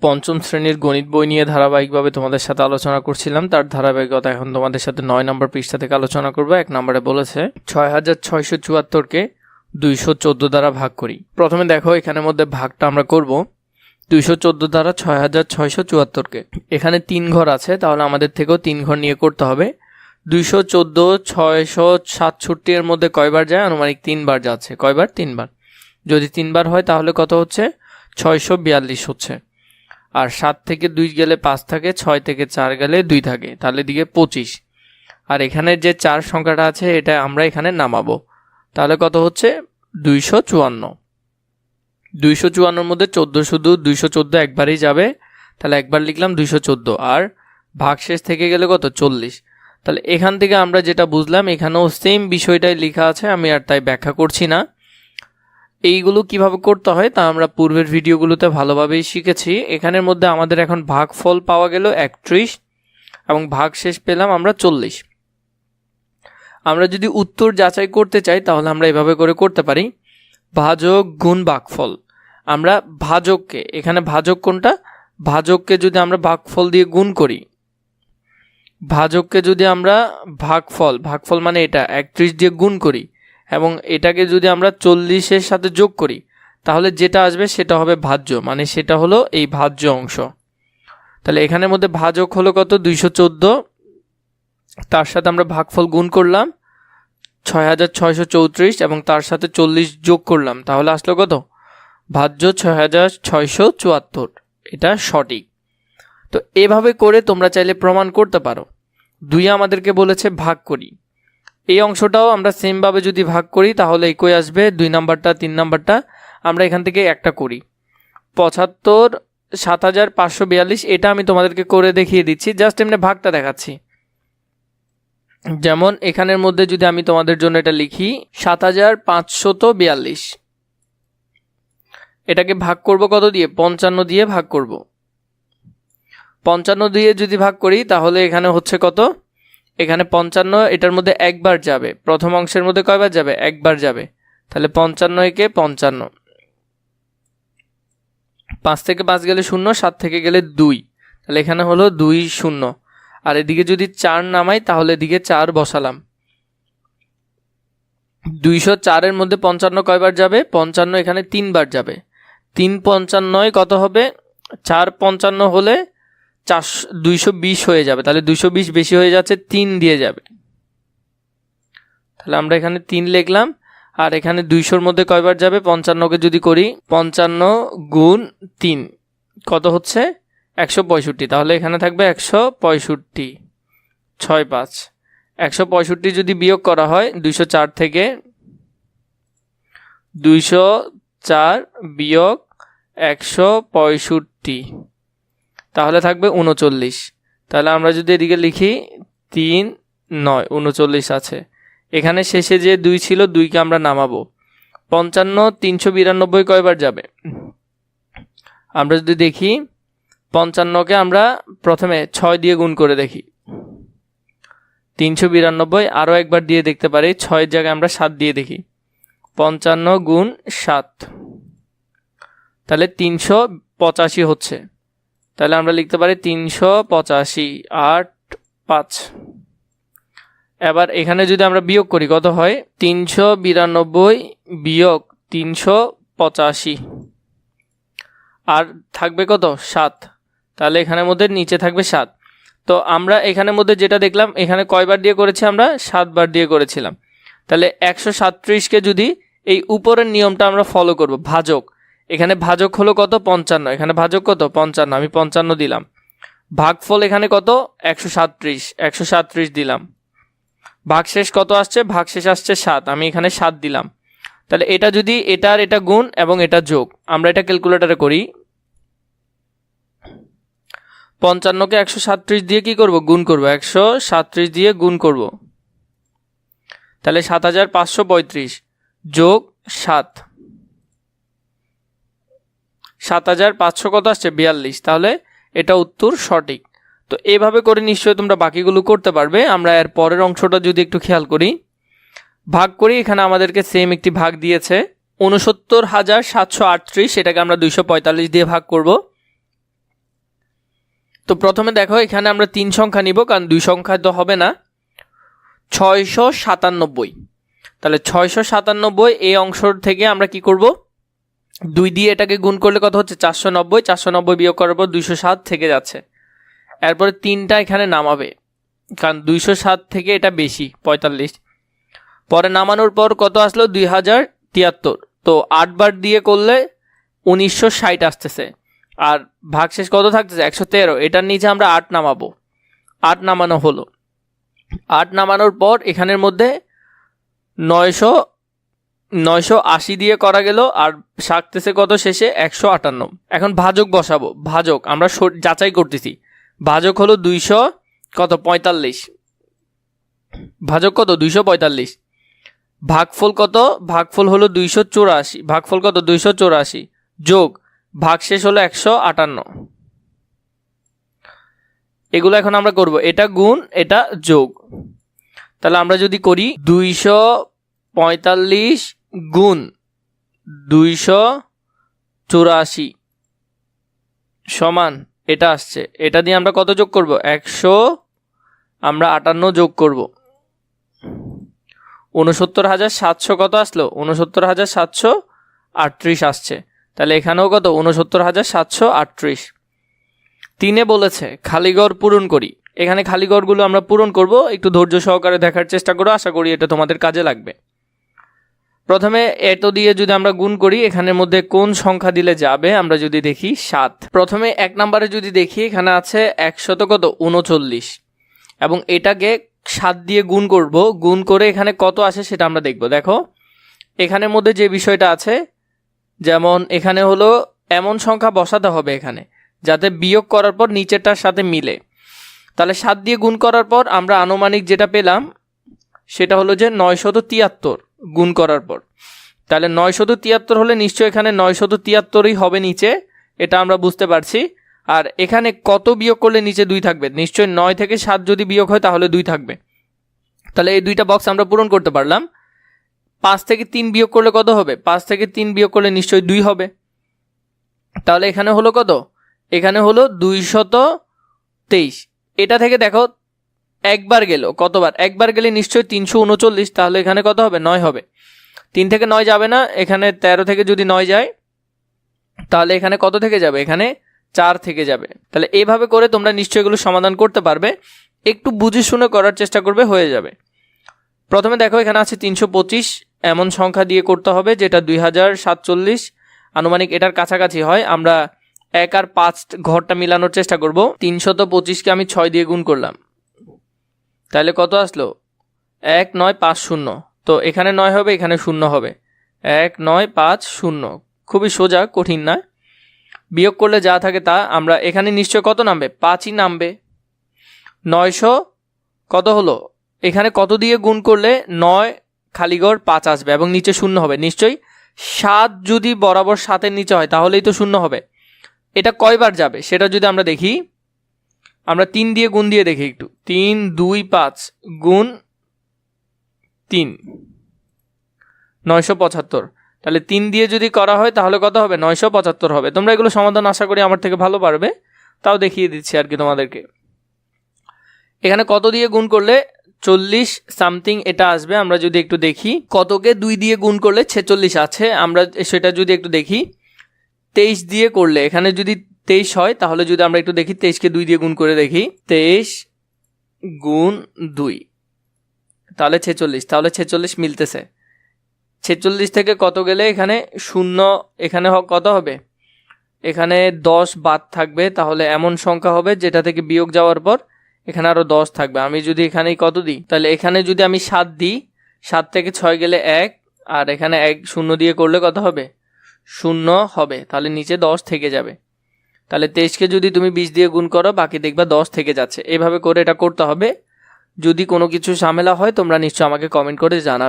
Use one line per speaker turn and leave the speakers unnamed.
পঞ্চম শ্রেণির গণিত বই নিয়ে ধারাবাহিকভাবে তোমাদের সাথে আলোচনা করছিলাম। তার ধারাবাহিকতা এখন তোমাদের সাথে নয় নম্বর পৃষ্ঠা থেকে আলোচনা করব। এক নম্বরে বলেছে, ছয় হাজার ছয়শো চুয়াত্তরকে দুইশো চোদ্দ দ্বারা ভাগ করি। প্রথমে দেখো, এখানের মধ্যে ভাগটা আমরা করব। দুইশো চোদ্দ দ্বারা ছয় হাজার ছয়শো চুয়াত্তরকে এখানে তিন ঘর আছে, তাহলে আমাদের থেকেও তিন ঘর নিয়ে করতে হবে। দুইশো চোদ্দ, ছয়শো সাতষট্টি এর মধ্যে কয়বার যায়? আনুমানিক তিনবার যাচ্ছে। কয়বার? তিনবার। যদি তিনবার হয়, তাহলে কত হচ্ছে? ছয়শো বিয়াল্লিশ হচ্ছে। আর সাত থেকে দুই গেলে পাঁচ থাকে, ছয় থেকে চার গেলে দুই থাকে, তাহলে দিকে পঁচিশ। আর এখানে যে চার সংখ্যাটা আছে, এটা আমরা এখানে নামাবো। তাহলে কত হচ্ছে? দুইশো চুয়ান্ন। দুইশো চুয়ান্নর মধ্যে চোদ্দ শুধু দুইশো চোদ্দ একবারই যাবে। তাহলে একবার লিখলাম দুইশো চোদ্দ। আর ভাগশেষ থেকে গেলে কত? চল্লিশ। তাহলে এখান থেকে আমরা যেটা বুঝলাম, এখানেও সেম বিষয়টাই লেখা আছে, আমি আর তাই ব্যাখ্যা করছি না। এইগুলো কীভাবে করতে হয় তা আমরা পূর্বের ভিডিওগুলোতে ভালোভাবেই শিখেছি। এখানের মধ্যে আমাদের এখন ভাগফল পাওয়া গেল একত্রিশ এবং ভাগ শেষ পেলাম আমরা চল্লিশ। আমরা যদি উত্তর যাচাই করতে চাই, তাহলে আমরা এভাবে করে করতে পারি। ভাজক গুণ ভাগফল। আমরা ভাজককে, এখানে ভাজক কোনটা? ভাজককে যদি আমরা ভাগফল দিয়ে গুণ করি, ভাজককে যদি আমরা ভাগফল ভাগফল মানে এটা, একত্রিশ দিয়ে গুণ করি এবং এটাকে যদি আমরা চল্লিশের সাথে যোগ করি, তাহলে যেটা আসবে সেটা হবে ভাজ্য মানে সেটা হলো এই ভাজ্য অংশ। তাহলে এখানের মধ্যে ভাজক হলো কত? দুইশো চোদ্দ। তার সাথে আমরা ভাগফল গুণ করলাম ছয় হাজার ছয়শো চৌত্রিশ এবং তার সাথে চল্লিশ যোগ করলাম, তাহলে আসলো কত? ভাজ্য ছয় হাজার ছয়শো চুয়াত্তর। এটা সঠিক। তো এভাবে করে তোমরা চাইলে প্রমাণ করতে পারো। দুই আমাদেরকে বলেছে ভাগ করি। এই অংশটাও আমরা সেমভাবে যদি ভাগ করি, তাহলে একই আসবে, দুই নাম্বারটা, তিন নাম্বারটা। আমরা এখান থেকে একটা করি। পঁচাত্তর, সাত হাজার পাঁচশো বিয়াল্লিশ, এটা আমি তোমাদেরকে করে দেখিয়ে দিচ্ছি। জাস্ট এমনি ভাগটা দেখাচ্ছি। যেমন এখানের মধ্যে যদি আমি তোমাদের জন্য এটা লিখি, সাত হাজার পাঁচশত বিয়াল্লিশ। এটাকে ভাগ করব কত দিয়ে? পঞ্চান্ন দিয়ে ভাগ করব। পঞ্চান্ন দিয়ে যদি ভাগ করি, তাহলে এখানে হচ্ছে কত? এখানে পঞ্চান্ন, এটার মধ্যে একবার যাবে। প্রথম অংশের মধ্যে কয়বার যাবে? একবার যাবে। তাহলে পঞ্চান্ন একে পঞ্চান্ন। পাঁচ থেকে পাঁচ গেলে শূন্য, সাত থেকে গেলে দুই। তাহলে এখানে হলো দুই শূন্য। আর এদিকে যদি চার নামাই, তাহলে এদিকে চার বসালাম। দুইশো চারের মধ্যে পঞ্চান্ন কয়বার যাবে? পঞ্চান্ন এখানে তিনবার যাবে। তিন পঞ্চান্নয় কত হবে? চার পঞ্চান্ন হলে চারশো, দুইশো বিশ হয়ে যাবে। তাহলে দুইশো বিশ বেশি হয়ে যাচ্ছে, তিন দিয়ে যাবে। তাহলে আমরা এখানে তিন লিখলাম, আর এখানে দুইশোর মধ্যে কয়বার যাবে? পঞ্চান্নকে যদি করি, পঞ্চান্ন গুণ তিন। কত হচ্ছে? একশো পঁয়ষট্টি। তাহলে এখানে থাকবে একশো পঁয়ষট্টি। ছয় পাঁচ। একশো পঁয়ষট্টি যদি বিয়োগ করা হয়, দুইশো চার থেকে দুইশো চার বিয়োগ একশো পঁয়ষট্টি। তাহলে থাকবে উনচল্লিশ। তাহলে আমরা যদি এদিকে লিখি, তিন, নয়, উনচল্লিশ আছে। এখানে শেষে যে দুই ছিল, দুইকে আমরা নামাবো। পঞ্চান্ন, তিনশো বিরানব্বই কয়বার যাবে? আমরা যদি দেখি, পঞ্চান্নকে আমরা প্রথমে ছয় দিয়ে গুণ করে দেখি। তিনশো বিরানব্বই আরও একবার দিয়ে দেখতে পারি, ছয়ের জায়গায় আমরা সাত দিয়ে দেখি। পঞ্চান্ন গুণ সাত। তাহলে তিনশো পঁচাশি হচ্ছে। তাহলে আমরা লিখতে পারি তিনশো পঁচাশি, আট, পাঁচ। এবার এখানে যদি আমরা বিয়োগ করি, কত হয়? তিনশো বিরানব্বই বিয়োগ তিনশো পঁচাশি। আর থাকবে কত? সাত। তাহলে এখানের মধ্যে নিচে থাকবে সাত। তো আমরা এখানের মধ্যে যেটা দেখলাম, এখানে কয়বার দিয়ে করেছি আমরা? সাতবার দিয়ে করেছিলাম। তাহলে একশো সাতত্রিশকে যদি এই উপরের নিয়মটা আমরা ফলো করব, ভাজক এখানে ভাজক হলো কত? পঞ্চান্ন। এখানে ভাজক কত? পঞ্চান্ন। আমি পঞ্চান্ন দিলাম। ভাগফল এখানে কত? একশো সাতত্রিশ। একশো সাতত্রিশ দিলাম। ভাগশেষ কত আসছে? ভাগশেষ আসছে সাত। আমি এখানে সাত দিলাম। তাহলে এটা যদি এটার এটা গুণ এবং এটা যোগ, আমরা এটা ক্যালকুলেটারে করি। পঞ্চান্নকে একশো সাতত্রিশ দিয়ে কি করব? গুণ করব। একশো সাতত্রিশ দিয়ে গুণ করব। তাহলে সাত হাজার পাঁচশো পঁয়ত্রিশ যোগ সাত। সাত হাজার পাঁচশো কত আসছে? বিয়াল্লিশ। তাহলে এটা উত্তর সঠিক। তো এভাবে করে নিশ্চয়ই তোমরা বাকিগুলো করতে পারবে। আমরা এর পরের অংশটা যদি একটু খেয়াল করি। ভাগ করি, এখানে আমাদেরকে সেম একটি ভাগ দিয়েছে। উনসত্তর হাজার সাতশো আটত্রিশ, এটাকে আমরা দুইশো পঁয়তাল্লিশ দিয়ে ভাগ করব। তো প্রথমে দেখো, এখানে আমরা তিন সংখ্যা নিব, কারণ দুই সংখ্যা তো হবে না। ছয়শো সাতানব্বই। তাহলে ছয়শো সাতানব্বই, এই অংশ থেকে আমরা কি করব? দুই দিয়ে এটাকে গুণ করলে কত হচ্ছে? চারশো নব্বই চারশো নব্বই বিয়োগ করার পর দুইশো সাত থেকে যাচ্ছে। এরপরে তিনটা এখানে নামাবে, কারণ দুইশো সাত থেকে এটা বেশি, পঁয়তাল্লিশ। পরে নামানোর পর কত আসলো? দুই হাজার তিয়াত্তর। তো আট আটবার দিয়ে করলে উনিশশো ষাট আসতেছে। আর ভাগশেষ কত থাকতেছে? একশো তেরো। এটার নিচে আমরা আট নামাবো। আট নামানো হলো। আট নামানোর পর এখানের মধ্যে নয়শো নয়শো আশি দিয়ে করা গেল আর থাকতেছে কত শেষে? একশো আটান্ন। এখন ভাজক বসাবো। ভাজক, আমরা যাচাই করতেছি। ভাজক হলো দুইশো কত? পঁয়তাল্লিশ। ভাজক কত? দুইশো পঁয়তাল্লিশ। ভাগফল কত? ভাগফল হলো দুইশো চৌরাশি। ভাগফল কত? দুইশো চৌরাশি। যোগ ভাগশেষ হলো একশো আটান্ন। এগুলো এখন আমরা করব। এটা গুণ, এটা যোগ। তাহলে আমরা যদি করি দুইশো পঁয়তাল্লিশ গুণ দুইশো চুরাশি সমান এটা আসছে। এটা দিয়ে আমরা কত যোগ করব? একশো। আমরা আটান্ন যোগ করব। উনসত্তর হাজার সাতশো কত আসলো? উনসত্তর হাজার সাতশো আটত্রিশ আসছে। তাহলে এখানেও কত? উনসত্তর হাজার সাতশো আটত্রিশ। তিনে বলেছে খালিগড় পূরণ করি। এখানে খালিগড়গুলো আমরা পূরণ করব। একটু ধৈর্য সহকারে দেখার চেষ্টা করো। আশা করি এটা তোমাদের কাজে লাগবে। প্রথমে এত দিয়ে যদি আমরা গুণ করি, এখানের মধ্যে কোন সংখ্যা দিলে যাবে, আমরা যদি দেখি সাত। প্রথমে এক নম্বরে যদি দেখি, এখানে আছে একশত কত? উনচল্লিশ। এবং এটাকে সাত দিয়ে গুণ করব। গুণ করে এখানে কত আসে সেটা আমরা দেখব। দেখো, এখানের মধ্যে যে বিষয়টা আছে, যেমন এখানে হলো এমন সংখ্যা বসাতে হবে এখানে, যাতে বিয়োগ করার পর নিচেরটার সাথে মিলে। তাহলে সাত দিয়ে গুণ করার পর আমরা আনুমানিক যেটা পেলাম, সেটা হলো যে নয়শত তিয়াত্তর। গুণ করার পর। তাহলে নয়শত তিয়াত্তর হলে নিশ্চয় এখানে নয়শত তিয়াত্তরই হবে নিচে, এটা আমরা বুঝতে পারছি। আর এখানে কত বিয়োগ করলে নিচে দুই থাকবে? নিশ্চয় নয় থেকে সাত যদি বিয়োগ হয় তাহলে দুই থাকবে। তাহলে এই দুইটা বক্স আমরা পূরণ করতে পারলাম। পাঁচ থেকে তিন বিয়োগ করলে কত হবে? পাঁচ থেকে তিন বিয়োগ করলে নিশ্চয়ই দুই হবে। তাহলে এখানে হলো কত? এখানে হলো দুইশত তেইশ। এটা থেকে দেখো একবার গেল, কতবার? একবার গেলে নিশ্চয়ই তিনশো উনচল্লিশ, তাহলে এখানে কত হবে? নয় হবে। তিন থেকে নয় যাবে না, এখানে তেরো থেকে যদি নয় যায়, তাহলে এখানে কত থেকে যাবে? এখানে চার থেকে যাবে। তাহলে এইভাবে করে তোমরা নিশ্চয়ই এগুলো সমাধান করতে পারবে। একটু বুঝে শুনে করার চেষ্টা করবে, হয়ে যাবে। প্রথমে দেখো, এখানে আছে তিনশো পঁচিশ, এমন সংখ্যা দিয়ে করতে হবে, যেটা দুই হাজার সাতচল্লিশ। আনুমানিক এটার কাছাকাছি হয়, আমরা এক আর পাঁচ ঘরটা মিলানোর চেষ্টা করব। তিনশত পঁচিশকে আমি ছয় দিয়ে গুণ করলাম। তাহলে কত আসলো? এক, নয়, পাঁচ, শূন্য। তো এখানে নয় হবে, এখানে শূন্য হবে। এক, নয়, পাঁচ, শূন্য। খুবই সোজা, কঠিন না বিয়োগ করলে যা থাকে তা আমরা এখানে নিশ্চয় কত নামবে? পাঁচই নামবে। নয়শো কত হলো? এখানে কত দিয়ে গুণ করলে নয় খালিগড় পাঁচ আসবে এবং নিচে শূন্য হবে? নিশ্চয়ই সাত যদি বরাবর সাতের নিচে হয়, তাহলেই তো শূন্য হবে। এটা কয়বার যাবে? সেটা যদি আমরা দেখি। আমরা তিন দিয়ে গুণ দিয়ে দেখি একটু। তিন, দুই, পাঁচ, গুণ তিন। নয়শো পঁচাত্তর। তাহলে তিন দিয়ে যদি করা হয় তাহলে কত হবে? নয়শো পঁচাত্তর হবে। তোমরা এগুলো সমাধান আশা করি আমার থেকে ভালো পারবে। তাও দেখিয়ে দিচ্ছি আর কি তোমাদেরকে। এখানে কত দিয়ে গুণ করলে চল্লিশ সামথিং এটা আসবে? আমরা যদি একটু দেখি। কতকে দুই দিয়ে গুণ করলে ছেচল্লিশ আছে? আমরা সেটা যদি একটু দেখি। তেইশ দিয়ে করলে, এখানে যদি তেইশ হয়, তাহলে যদি আমরা একটু দেখি, তেইশকে দুই দিয়ে গুণ করে দেখি, তেইশ গুণ দুই। তাহলে ছেচল্লিশ তাহলে ছেচল্লিশ মিলতেছে। ছেচল্লিশ থেকে কত গেলে এখানে শূন্য, এখানে কত হবে? এখানে দশ বাদ থাকবে, তাহলে এমন সংখ্যা হবে, যেটা থেকে বিয়োগ যাওয়ার পর এখানে আরও দশ থাকবে। আমি যদি এখানেই কত দিই? তাহলে এখানে যদি আমি সাত দিই, সাত থেকে ছয় গেলে এক, আর এখানে এক শূন্য দিয়ে করলে কত হবে? শূন্য হবে, তাহলে নিচে দশ থেকে যাবে। তাহলে তেইশকে যদি তুমি বিশ দিয়ে গুণ করো, বাকি দেখবা দশ থেকে যাচ্ছে। এভাবে করে এটা করতে হবে। যদি কোনো কিছু ঝামেলা হয়, তোমরা নিশ্চয় আমাকে কমেন্ট করে জানাবে।